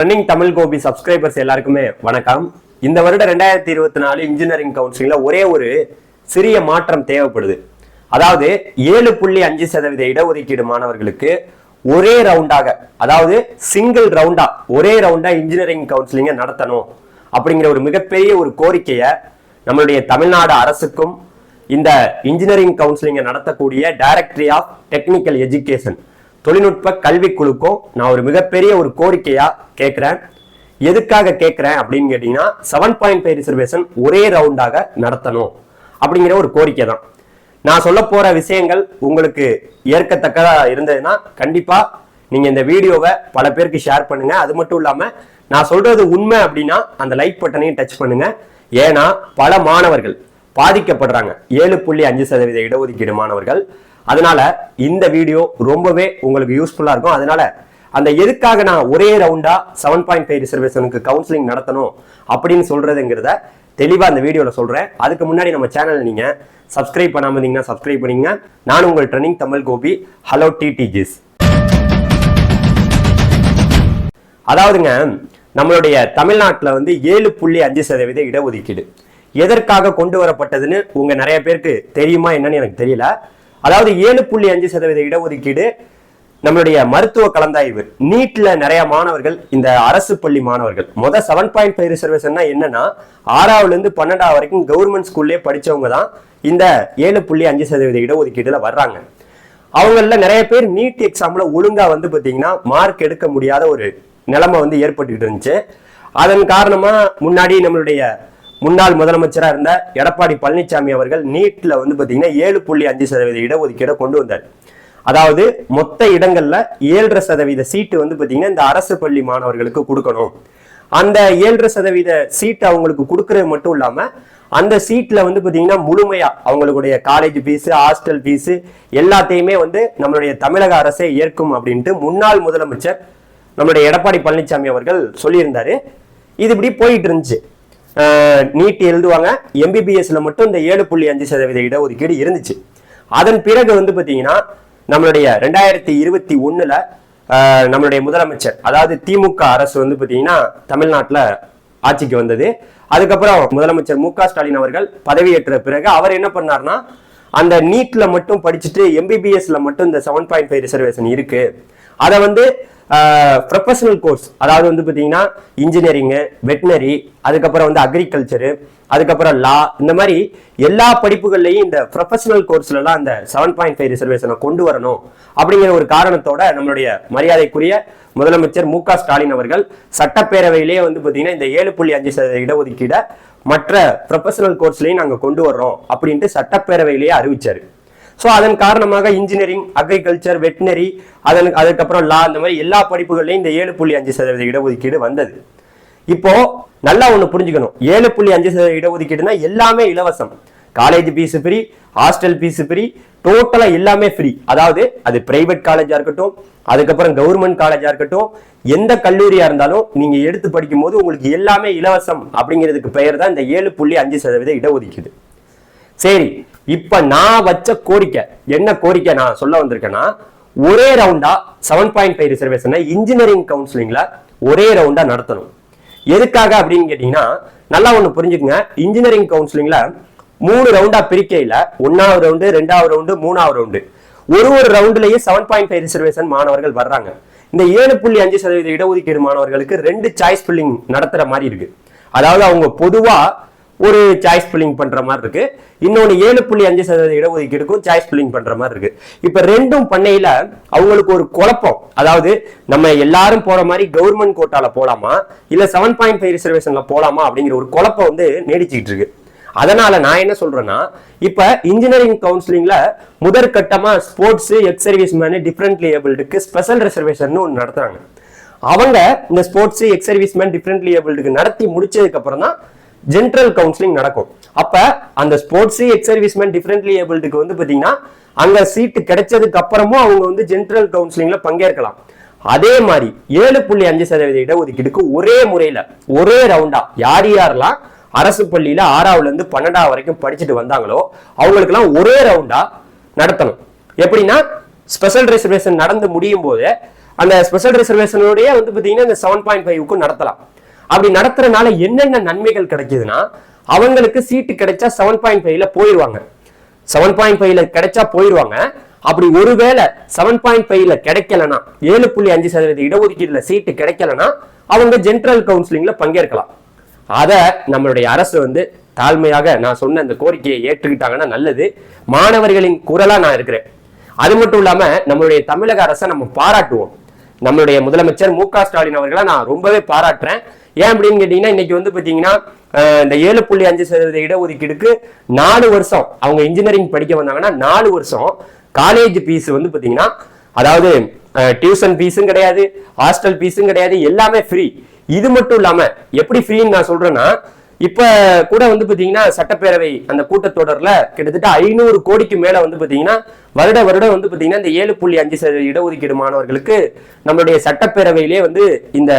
Running Tamil Gopi subscribers எல்லாருக்குமே வணக்கம். இந்த வருடம் ரெண்டாயிரத்தி இருபத்தி நாலு இன்ஜினியரிங் கவுன்சிலிங்ல ஒரே ஒரு சிறிய மாற்றம் தேவைப்படுது. அதாவது ஏழு புள்ளி அஞ்சு சதவீத இடஒதுக்கீடு மாணவர்களுக்கு ஒரே ரவுண்டாக அதாவது சிங்கிள் ரவுண்டா ஒரே ரவுண்டா இன்ஜினியரிங் கவுன்சிலிங்கை நடத்தணும் அப்படிங்கிற ஒரு மிகப்பெரிய ஒரு கோரிக்கையை நம்மளுடைய தமிழ்நாடு அரசுக்கும் இந்த இன்ஜினியரிங் கவுன்சிலிங்கை நடத்தக்கூடிய டைரக்டரி ஆஃப் டெக்னிக்கல் எஜுகேஷன் தொழில்நுட்ப கல்விக்குழுக்கும் நான் ஒரு மிகப்பெரிய ஒரு கோரிக்கையா கேட்குறேன் எதுக்காக கேட்குறேன் அப்படின்னு கேட்டீங்கன்னா செவன் பாயிண்ட் ஃபைவ் ரிசர்வேஷன் ஒரே ரவுண்டாக நடத்தணும் அப்படிங்கிற ஒரு கோரிக்கை தான். நான் சொல்ல போற விஷயங்கள் உங்களுக்கு ஏற்கத்தக்கதா இருந்ததுன்னா கண்டிப்பா நீங்க இந்த வீடியோவை பல பேருக்கு ஷேர் பண்ணுங்க. அது மட்டும் இல்லாம நான் சொல்றது உண்மை அப்படின்னா அந்த லைக் பட்டனையும் டச் பண்ணுங்க. ஏன்னா பல மாணவர்கள் பாதிக்கப்படுறாங்க. ஏழு புள்ளி அஞ்சு சதவீத இடஒதுக்கீடு மாணவர்கள். அதனால இந்த வீடியோ ரொம்பவே உங்களுக்கு யூஸ்ஃபுல்லா இருக்கும். அதனால அந்த எதுக்காக நான் ஒரே ரவுண்டா செவன் பாயிண்ட் ஃபைவ் ரிசர்வேஷனுக்கு கவுன்சிலிங் நடத்தணும் அப்படின்னு சொல்றதுங்கிறத தெளிவாக அந்த வீடியோவில் சொல்கிறேன் அதுக்கு முன்னாடி நம்ம சேனல் நீங்கள் சப்ஸ்கிரைப் பண்ணாமல் இருந்தீங்கன்னா சப்ஸ்கிரைப் பண்ணீங்க நான் உங்கள் ட்ரெனிங் தமிழ் கோபி. ஹலோ டிடிஜிஸ் அதாவதுங்க நம்மளுடைய தமிழ்நாட்டில் வந்து ஏழு புள்ளி அஞ்சு சதவீத இடஒதுக்கீடு. எதற்காக கொண்டு வரப்பட்டதுன்னு உங்கள் நிறைய பேருக்கு தெரியுமா என்னன்னு எனக்கு தெரியல. அதாவது ஏழு புள்ளி அஞ்சு சதவீத இடஒதுக்கீடு நம்மளுடைய மருத்துவ கலந்தாய்வு. நீட்ல நிறைய மாணவர்கள் இந்த அரசு பள்ளி மாணவர்கள். மொதல் செவன் பாயிண்ட் ஃபைவ் ரிசர்வேஷன்னா என்னன்னா ஆறாவதுல இருந்து பன்னெண்டாவது வரைக்கும் கவர்மெண்ட் ஸ்கூல்லே படிச்சவங்க தான் இந்த ஏழு புள்ளி அஞ்சு சதவீத இடஒதுக்கீடுல வர்றாங்க. அவங்கள நிறைய பேர் நீட் எக்ஸாம்ல ஒழுங்கா வந்து பாத்தீங்கன்னா மார்க் எடுக்க முடியாத ஒரு நிலைமை வந்து ஏற்பட்டுக்கிட்டு இருந்துச்சு. அதன் காரணமா முன்னாடி நம்மளுடைய முன்னாள் முதலமைச்சராக இருந்த எடப்பாடி பழனிசாமி அவர்கள் நீட்டில் வந்து பார்த்தீங்கன்னா ஏழு புள்ளி அஞ்சு சதவீத இடஒதுக்கீடை கொண்டு வந்தார். அதாவது மொத்த இடங்கள்ல ஏழரை சதவீத சீட்டு வந்து பார்த்தீங்கன்னா இந்த அரசு பள்ளி மாணவர்களுக்கு கொடுக்கணும். அந்த ஏழரை சதவீத சீட் அவங்களுக்கு கொடுக்கறது மட்டும் இல்லாம அந்த சீட்ல வந்து பாத்தீங்கன்னா முழுமையா அவங்களுடைய காலேஜ் ஃபீஸ் ஹாஸ்டல் ஃபீஸ் எல்லாத்தையுமே வந்து நம்மளுடைய தமிழக அரசே ஏற்கும் அப்படின்ட்டு முன்னாள் முதலமைச்சர் நம்மளுடைய எடப்பாடி பழனிசாமி அவர்கள் சொல்லியிருந்தாரு. இது இப்படி போயிட்டு இருந்துச்சு. நீட் எழுதுவாங்க. எம்பிபிஎஸ்ல மட்டும் இந்த ஏழு புள்ளி அஞ்சு சதவீத இடஒதுக்கீடு இருந்துச்சு. அதன் பிறகு வந்து பார்த்தீங்கன்னா நம்மளுடைய ரெண்டாயிரத்தி இருபத்தி ஒண்ணுல நம்மளுடைய முதலமைச்சர் அதாவது திமுக அரசு வந்து பார்த்தீங்கன்னா தமிழ்நாட்டில் ஆட்சிக்கு வந்தது. அதுக்கப்புறம் முதலமைச்சர் மு ஸ்டாலின் அவர்கள் பதவியேற்ற பிறகு அவர் என்ன பண்ணார்னா அந்த நீட்ல மட்டும் படிச்சுட்டு எம்பிபிஎஸ்ல மட்டும் இந்த செவன் பாயிண்ட் ஃபைவ் ரிசர்வேஷன் இருக்கு. அதை வந்து ப்ரொஃபஷனல் கோர்ஸ் அதாவது வந்து பார்த்தீங்கன்னா இன்ஜினியரிங்கு வெட்டினரி அதுக்கப்புறம் வந்து அக்ரிகல்ச்சரு அதுக்கப்புறம் லா இந்த மாதிரி எல்லா படிப்புகள்லையும் இந்த ப்ரொஃபஷனல் கோர்ஸ்லலாம் அந்த செவன் பாயிண்ட் ஃபைவ் ரிசர்வேஷனை கொண்டு வரணும். அப்படிங்கிற ஒரு காரணத்தோட நம்மளுடைய மரியாதைக்குரிய முதலமைச்சர் மு க ஸ்டாலின் அவர்கள் சட்டப்பேரவையிலேயே வந்து பார்த்தீங்கன்னா இந்த ஏழு புள்ளி அஞ்சு சதவீத இடஒதுக்கீடை மற்ற ப்ரொஃபஷனல் கோர்ஸ்லையும் நாங்கள் கொண்டு வர்றோம் அப்படின்ட்டு சட்டப்பேரவையிலேயே அறிவிச்சாரு. ஸோ அதன் காரணமாக இன்ஜினியரிங் அக்ரிகல்ச்சர் வெட்டினரி அதன் அதுக்கப்புறம் லா அந்த மாதிரி எல்லா படிப்புகள்லையும் இந்த ஏழு புள்ளி அஞ்சு சதவீத இடஒதுக்கீடு வந்தது. இப்போ நல்லா ஒன்று புரிஞ்சுக்கணும். ஏழு புள்ளி அஞ்சு சதவீத இடஒதுக்கீடுனா எல்லாமே இலவசம். College fees free hostel fees free டோட்டலாக எல்லாமே ஃப்ரீ அதாவது அது பிரைவேட் காலேஜாக இருக்கட்டும் அதுக்கப்புறம் கவர்மெண்ட் காலேஜாக இருக்கட்டும் எந்த கல்லூரியாக இருந்தாலும் நீங்கள் எடுத்து படிக்கும் போது உங்களுக்கு எல்லாமே இலவசம் அப்படிங்கிறதுக்கு பெயர் தான் இந்த ஏழு புள்ளி அஞ்சு சதவீத இடஒதுக்கீடு. சரி இப்ப நான் வச்ச கோரிக்கை என்ன கோரிக்கை நான் சொல்ல வந்திருக்கேன்னா ஒரே ரவுண்டா செவன் பாயிண்ட் ஃபைவ் ரிசர்வேஷனை இன்ஜினியரிங் கவுன்சிலிங்ல ஒரே ரவுண்டா நடத்தணும். எதுக்காக அப்படின்னு கேட்டீங்கன்னா நல்லா ஒண்ணு புரிஞ்சுக்கங்க. இன்ஜினியரிங் கவுன்சிலிங்ல மூணு ரவுண்டா பிரிக்கையில ஒன்னாவது ரவுண்டு ரெண்டாவது ரவுண்டு மூணாவது ரவுண்டு ஒரு ஒரு ரவுண்டுலயே செவன் பாயிண்ட் ஃபைவ் ரிசர்வேஷன் மாணவர்கள் வர்றாங்க. இந்த ஏழு புள்ளி அஞ்சு சதவீத இடஒதுக்கீடு மாணவர்களுக்கு ரெண்டு சாய்ஸ் ஃபில்லிங் நடத்துற மாதிரி இருக்கு. அதாவது அவங்க பொதுவா ஒரு சாய்ஸ் ஃபில்லிங் பண்ற மாதிரி இருக்கு. இன்னொன்னு ஏழு புள்ளி அஞ்சு சதவீத இடஒதுக்கீடுக்கும் சாய்ஸ் ஃபில்லிங் பண்ணுற மாதிரி இருக்கு. இப்போ ரெண்டும் பண்ணையில அவங்களுக்கு ஒரு குழப்பம். அதாவது நம்ம எல்லாரும் போற மாதிரி கவர்மெண்ட் கோட்டால போகலாமா இல்லை செவன் பாயிண்ட் ஃபைவ் ரிசர்வேஷன்ல போலாமா? அப்படிங்கிற ஒரு குழப்பம் வந்து நீடிச்சுக்கிட்டு இருக்கு. அதனால நான் என்ன சொல்றேன்னா இப்ப இன்ஜினியரிங் கவுன்சிலிங்ல முதற்கட்டமா sports ex service man differently ஏபிள்டுக்கு special reservation ஒன்று நடத்துறாங்க. அவங்க இந்த sports ex service man differently ஏபிள்டுக்கு நடத்தி முடிச்சதுக்கு அப்புறம் தான் ஜென்ரல் கவுன்சிலிங் நடக்கும். அப்ப அந்த ஸ்போர்ட்ஸ் எக்ஸ் சர்வீஸ்மேன் டிஃபரெண்ட்லி ஏபிள்டுக்கு வந்து பாத்தீங்கன்னா அங்க சீட்டு கிடைச்சதுக்கு அப்புறமும் அவங்க வந்து ஜென்ரல் கவுன்சிலிங்ல பங்கேற்கலாம். அதே மாதிரி ஏழு புள்ளி அஞ்சு சதவீத இடஒதுக்கீடுக்கு ஒரே முறையில ஒரே ரவுண்டா யார் யாரெல்லாம் அரசு பள்ளியில ஆறாவதுல இருந்து பன்னெண்டாவது வரைக்கும் படிச்சுட்டு வந்தாங்களோ அவங்களுக்கெல்லாம் ஒரே ரவுண்டா நடத்தணும். எப்படின்னா ஸ்பெஷல் ரிசர்வேஷன் நடந்து முடியும் போது அந்த ஸ்பெஷல் ரிசர்வேஷனுடைய வந்து பாத்தீங்கன்னா இந்த செவன் பாயிண்ட் ஃபைவ்க்கும் நடத்தலாம். அப்படி நடத்துறதுனால என்னென்ன நன்மைகள் கிடைக்குதுன்னா அவங்களுக்கு சீட்டு கிடைச்சா செவன் பாயிண்ட் ஃபைவ்ல போயிடுவாங்க செவன் பாயிண்ட் ஃபைவ்ல கிடைச்சா போயிடுவாங்க அப்படி ஒருவேளை செவன் பாயிண்ட் ஃபைவ்ல கிடைக்கலனா ஏழு புள்ளி அஞ்சு சதவீத இடஒதுக்கீடுல சீட்டு கிடைக்கலனா அவங்க ஜென்ரல் கவுன்சிலிங்ல பங்கேற்கலாம். அதை நம்மளுடைய அரசு வந்து தாழ்மையாக நான் சொன்ன அந்த கோரிக்கையை ஏற்றுக்கிட்டாங்கன்னா நல்லது. மாணவர்களின் குரலா நான் இருக்கிறேன். அது மட்டும் இல்லாம நம்மளுடைய தமிழக அரசை நம்ம பாராட்டுவோம். நம்மளுடைய முதலமைச்சர் மு க ஸ்டாலின் அவர்களை நான் ரொம்பவே பாராட்டுறேன். ஏன் அப்படின்னு கேட்டீங்கன்னா இன்னைக்கு வந்து பாத்தீங்கன்னா இந்த ஏழு புள்ளி அஞ்சு சதவீத இடஒதுக்கீடுக்கு நாலு வருஷம் அவங்க இன்ஜினியரிங் படிக்க வந்தாங்கன்னா நாலு வருஷம் காலேஜ் ஃபீஸ் வந்து பாத்தீங்கன்னா அதாவது டியூஷன் ஃபீஸும் கிடையாது ஹாஸ்டல் ஃபீஸும் கிடையாது எல்லாமே ஃப்ரீ இது மட்டும் இல்லாம எப்படி ஃப்ரீன்னு நான் சொல்றேன்னா இப்ப கூட வந்து பாத்தீங்கன்னா சட்டப்பேரவை அந்த கூட்டத்தொடர்ல கிட்டத்தட்ட ஐநூறு கோடிக்கு மேல வந்து பாத்தீங்கன்னா வருட வருடம் வந்து பாத்தீங்கன்னா இந்த ஏழு புள்ளி அஞ்சு சதவீத இடஒதுக்கீடு மாணவர்களுக்கு நம்மளுடைய சட்டப்பேரவையிலே வந்து இந்த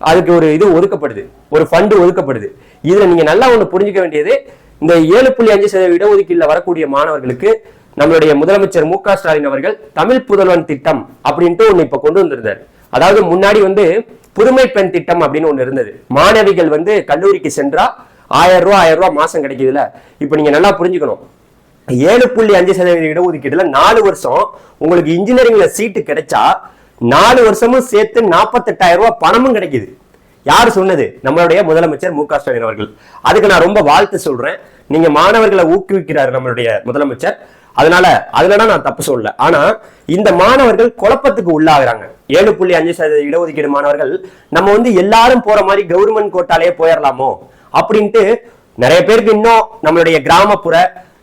அதுக்கு ஒரு இது ஒதுக்கப்படுது. ஒரு ஃபண்டு ஒதுக்கப்படுது. இதுல நீங்க நல்லா ஒண்ணு புரிஞ்சுக்க வேண்டியது இந்த ஏழு புள்ளி அஞ்சு சதவீத இடஒதுக்கீடுல வரக்கூடிய மாணவர்களுக்கு நம்மளுடைய முதலமைச்சர் மு க ஸ்டாலின் அவர்கள் தமிழ் புதல்வன் திட்டம் அப்படின்ட்டு ஒண்ணு இப்ப கொண்டு வந்திருந்தார். அதாவது முன்னாடி வந்து புதுமை பெண் திட்டம் அப்படின்னு ஒன்று இருந்தது. மாணவிகள் வந்து கல்லூரிக்கு சென்றா ஆயிரம் ரூபா ஆயிரம் ரூபா மாசம் கிடைக்குதுல. இப்ப நீங்க நல்லா புரிஞ்சுக்கணும். ஏழு புள்ளி அஞ்சு சதவீத இடஒதுக்கீடுல நாலு வருஷம் உங்களுக்கு இன்ஜினியரிங்ல சீட்டு கிடைச்சா நாலு வருஷமும் சேர்த்து நாற்பத்தெட்டாயிரம் ரூபாய் பணமும் கிடைக்குது. யார் சொன்னது? நம்மளுடைய முதலமைச்சர் மு க ஸ்டாலின் அவர்கள். அதுக்கு நான் ரொம்ப வாழ்த்து சொல்றேன். நீங்க மாணவர்களை ஊக்குவிக்கிறார் நம்மளுடைய முதலமைச்சர். அதனால அதுலதான் நான் தப்பு சொல்லல. ஆனா இந்த மாணவர்கள் குழப்பத்துக்கு உள்ளாகிறாங்க. ஏழு புள்ளி அஞ்சு சதவீத இடஒதுக்கீடு மாணவர்கள் நம்ம வந்து எல்லாரும் போற மாதிரி கவர்மெண்ட் கோட்டாலேயே போயிடலாமோ அப்படின்ட்டு நிறைய பேருக்கு இன்னும் நம்மளுடைய கிராமப்புற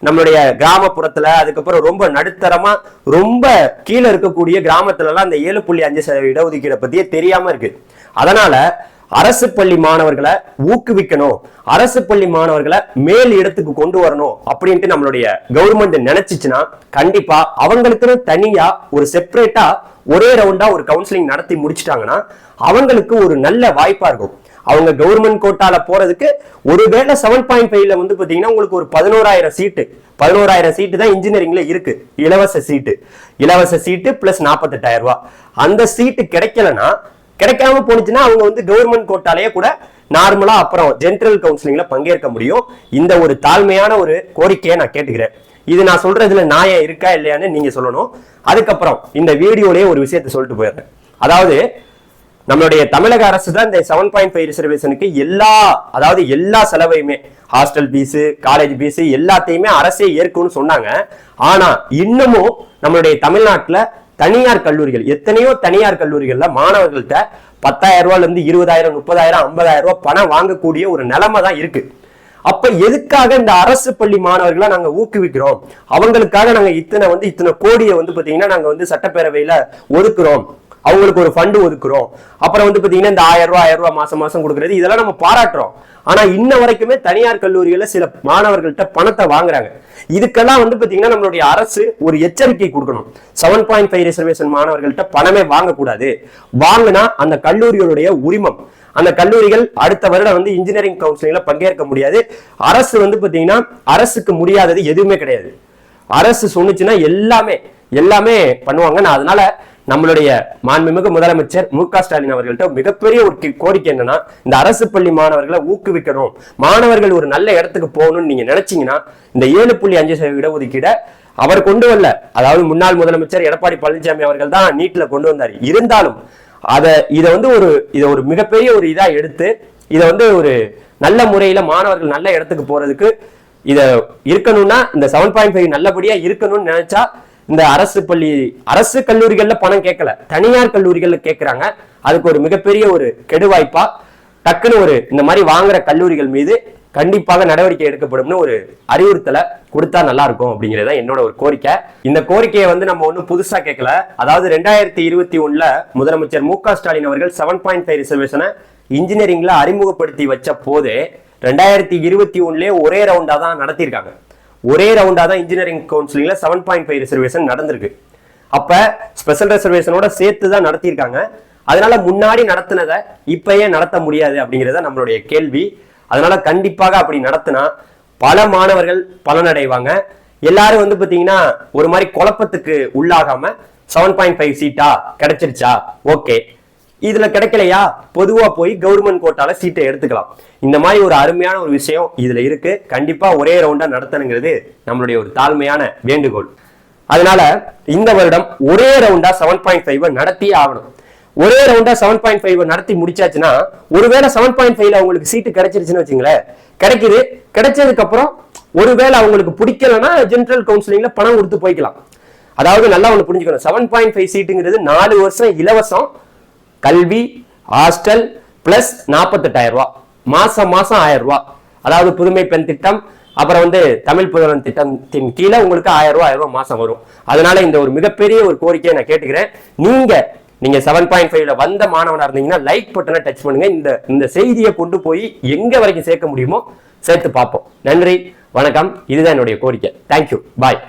நம்மளுடைய கிராமப்புறத்துல அதுக்கப்புறம் ரொம்ப நடுத்தரமா ரொம்ப கீழே இருக்கக்கூடிய கிராமத்துல எல்லாம் அந்த ஏழு புள்ளி அஞ்சு சதவீத இடஒதுக்கீடை பத்தியே தெரியாம இருக்கு. அதனால அரசு பள்ளி மாணவர்களை ஊக்குவிக்கணும். அரசு பள்ளி மாணவர்களை மேல் இடத்துக்கு கொண்டு வரணும் அப்படின்ட்டு நம்மளுடைய கவர்மெண்ட் நினைச்சிச்சுன்னா கண்டிப்பா அவங்களுக்குன்னு தனியா ஒரு செப்பரேட்டா ஒரே ரவுண்டா ஒரு கவுன்சிலிங் நடத்தி முடிச்சிட்டாங்கன்னா அவங்களுக்கு ஒரு நல்ல வாய்ப்பா இருக்கும். அவங்க கவர்மெண்ட் கோட்டால போறதுக்கு ஒருவேளை செவன் பாயிண்ட் ஃபைவ்ல வந்து பாத்தீங்கன்னா உங்களுக்கு ஒரு பதினோராயிரம் சீட்டு. பதினோராயிரம் சீட்டு தான் இன்ஜினியரிங்ல இருக்கு. இலவச சீட்டு. இலவச சீட்டு பிளஸ் நாற்பத்தெட்டாயிரம் ரூபாய். அந்த சீட்டு கிடைக்கலன்னா கிடைக்காம போனுச்சுன்னா அவங்க வந்து கவர்மெண்ட் கோட்டாலேயே கூட நார்மலா அப்புறம் ஜென்ரல் கவுன்சிலிங்ல பங்கேற்க முடியும். இந்த ஒரு தாழ்மையான ஒரு கோரிக்கையை நான் கேட்டுக்கிறேன். இது நான் சொல்றதுல நியாயம் இருக்கா இல்லையான்னு நீங்க சொல்லணும். அதுக்கப்புறம் இந்த வீடியோலயே ஒரு விஷயத்தை சொல்லிட்டு போயிடுறேன். அதாவது நம்மளுடைய தமிழக அரசு தான் இந்த செவன் பாயிண்ட் ஃபைவ் ரிசர்வேஷனுக்கு எல்லா அதாவது எல்லா செலவையுமே ஹாஸ்டல் ஃபீஸு காலேஜ் ஃபீஸு எல்லாத்தையுமே அரசே ஏற்கும்னு சொன்னாங்க. ஆனா இன்னமும் நம்மளுடைய தமிழ்நாட்டில் தனியார் கல்லூரிகள். எத்தனையோ தனியார் கல்லூரிகள்ல மாணவர்கள்ட்ட பத்தாயிரம் ரூபாயில இருந்து இருபதாயிரம் முப்பதாயிரம் ஐம்பதாயிரம் ரூபாய் பணம் வாங்கக்கூடிய ஒரு நிலைமை தான் இருக்கு. அப்ப எதுக்காக இந்த அரசு பள்ளி மாணவர்களை நாங்க ஊக்குவிக்கிறோம்? அவங்களுக்காக நாங்க இத்தனை வந்து இத்தனை கோடியை வந்து பாத்தீங்கன்னா நாங்க வந்து சட்டப்பேரவையில ஒதுக்குறோம். அவங்களுக்கு ஒரு ஃபண்டு ஒதுக்குறோம். அப்புறம் வந்து பார்த்தீங்கன்னா இந்த ஆயிரம் ரூபா ஆயிரம் ரூபா மாசம் மாசம் கொடுக்கறது இதெல்லாம் நம்ம பாராட்டுறோம். ஆனா இன்ன வரைக்குமே தனியார் கல்லூரிகள்ல சில மாணவர்கள்ட்ட பணத்தை வாங்குறாங்க. இதுக்கெல்லாம் வந்து பார்த்தீங்கன்னா நம்மளுடைய அரசு ஒரு எச்சரிக்கை கொடுக்கணும். செவன் பாயிண்ட் ஃபைவ் ரிசர்வேஷன் மாணவர்கள்ட்ட பணமே வாங்கக்கூடாது. வாங்கினா அந்த கல்லூரிகளுடைய உரிமம். அந்த கல்லூரிகள் அடுத்த வருடம் வந்து இன்ஜினியரிங் கவுன்சிலிங்ல பங்கேற்க முடியாது. அரசு வந்து பாத்தீங்கன்னா அரசுக்கு முடியாதது எதுவுமே கிடையாது. அரசு சொன்னுச்சுன்னா எல்லாமே எல்லாமே பண்ணுவாங்க. நான் அதனால நம்மளுடைய மாண்புமிகு முதலமைச்சர் மு க ஸ்டாலின் அவர்கள்ட்ட மிகப்பெரிய ஒரு கோரிக்கை என்னன்னா இந்த அரசு பள்ளி மாணவர்களை ஊக்குவிக்கணும். மாணவர்கள் ஒரு நல்ல இடத்துக்கு போகணும்னு நீங்க நினைச்சீங்கன்னா இந்த ஏழு புள்ளி அஞ்சு சதவீத இடஒதுக்கீட அவர் கொண்டு வரல. அதாவது முன்னாள் முதலமைச்சர் எடப்பாடி பழனிசாமி அவர்கள் தான் நீட்ல கொண்டு வந்தார். இருந்தாலும் அத இதை வந்து ஒரு இதை ஒரு மிகப்பெரிய ஒரு இதா எடுத்து இத வந்து ஒரு நல்ல முறையில மாணவர்கள் நல்ல இடத்துக்கு போறதுக்கு இதை இருக்கணும்னா இந்த செவன் பாயிண்ட் ஃபைவ் நல்லபடியா இருக்கணும்னு நினைச்சா இந்த அரசு பள்ளி அரசு கல்லூரிகள்ல பணம் கேட்கல. தனியார் கல்லூரிகள்ல கேட்கிறாங்க. அதுக்கு ஒரு மிகப்பெரிய ஒரு கெடுவாய்ப்பா டக்குன்னு ஒரு இந்த மாதிரி வாங்குற கல்லூரிகள் மீது கண்டிப்பாக நடவடிக்கை எடுக்கப்படும்னு ஒரு அறிவுறுத்தலை கொடுத்தா நல்லா இருக்கும் அப்படிங்கிறது என்னோட ஒரு கோரிக்கை. இந்த கோரிக்கையை வந்து நம்ம ஒன்றும் புதுசா கேட்கல. அதாவது ரெண்டாயிரத்தி இருபத்தி ஒண்ணுல முதலமைச்சர் மு ஸ்டாலின் அவர்கள் செவன் பாயிண்ட் ஃபைவ் ரிசர்வேஷனை இன்ஜினியரிங்ல அறிமுகப்படுத்தி வச்ச போதே ரெண்டாயிரத்தி இருபத்தி ஒண்ணுலயே ஒரே ரவுண்டா தான் நடத்தியிருக்காங்க. ஒரே ரவுண்டா தான் இன்ஜினியரிங் கவுன்சிலிங்கில் செவன் பாயிண்ட் ஃபைவ் ரிசர்வேஷன் நடந்திருக்கு. அப்ப ஸ்பெஷல் ரிசர்வேஷனோட சேர்த்து தான் நடத்தியிருக்காங்க. அதனால முன்னாடி நடத்தினதை இப்பயே நடத்த முடியாது அப்படிங்கிறத நம்மளுடைய கேள்வி. அதனால கண்டிப்பாக அப்படி நடத்தினா பல மாணவர்கள் பலனடைவாங்க. எல்லாரும் வந்து பாத்தீங்கன்னா ஒரு மாதிரி குழப்பத்துக்கு உள்ளாகாம செவன் பாயிண்ட் ஃபைவ் சீட்டா கிடைச்சிருச்சா? ஓகே இதுல கிடைக்கலையா? பொதுவா போய் கவர்மெண்ட் கோட்டால சீட்டை எடுத்துக்கலாம். இந்த மாதிரி ஒரு அருமையான ஒரு விஷயம் இதுல இருக்கு. கண்டிப்பா ஒரே ரவுண்டா நடத்தணுங்கிறது நம்மளுடைய ஒரு தாழ்மையான வேண்டுகோள். அதனால இந்த வருடம் ஒரே ரவுண்டா செவன் பாயிண்ட் ஃபைவ் நடத்தியே ஆகணும். ஒரே ரவுண்டா செவன் பாயிண்ட் ஃபைவ் நடத்தி முடிச்சாச்சுன்னா ஒருவேளை செவன் பாயிண்ட் ஃபைவ்ல அவங்களுக்கு சீட்டு கிடைச்சிருச்சுன்னு வச்சுங்களேன் கிடைக்குது. கிடைச்சதுக்கு அப்புறம் ஒருவேளை அவங்களுக்கு பிடிக்கலன்னா ஜென்ரல் கவுன்சிலிங்ல பணம் கொடுத்து போய்க்கலாம். அதாவது நல்லா ஒன்று புரிஞ்சுக்கணும். செவன் பாயிண்ட் ஃபைவ் சீட்டுங்கிறது நாலு வருஷம் இலவசம். கல்வி ஹாஸ்டல் பிளஸ் நாற்பத்தெட்டாயிரம் ரூபா மாசம் மாசம் ஆயிரம் ரூபா அதாவது புதுமை பெண் திட்டம் அப்புறம் வந்து தமிழ் புதல்வன் திட்டத்தின் கீழே உங்களுக்கு ஆயிரம் ரூபா ஆயிரம் ரூபா மாசம் வரும். அதனால இந்த ஒரு மிகப்பெரிய ஒரு கோரிக்கையை நான் கேட்டுக்கிறேன். நீங்க நீங்க செவன் பாயிண்ட் ஃபைவ்ல வந்த மாணவனா இருந்தீங்கன்னா லைக் பட்டனை டச் பண்ணுங்க. இந்த இந்த செய்தியை கொண்டு போய் எங்க வரைக்கும் சேர்க்க முடியுமோ சேர்த்து பார்ப்போம். நன்றி வணக்கம். இதுதான் என்னுடைய கோரிக்கை. Thank you bye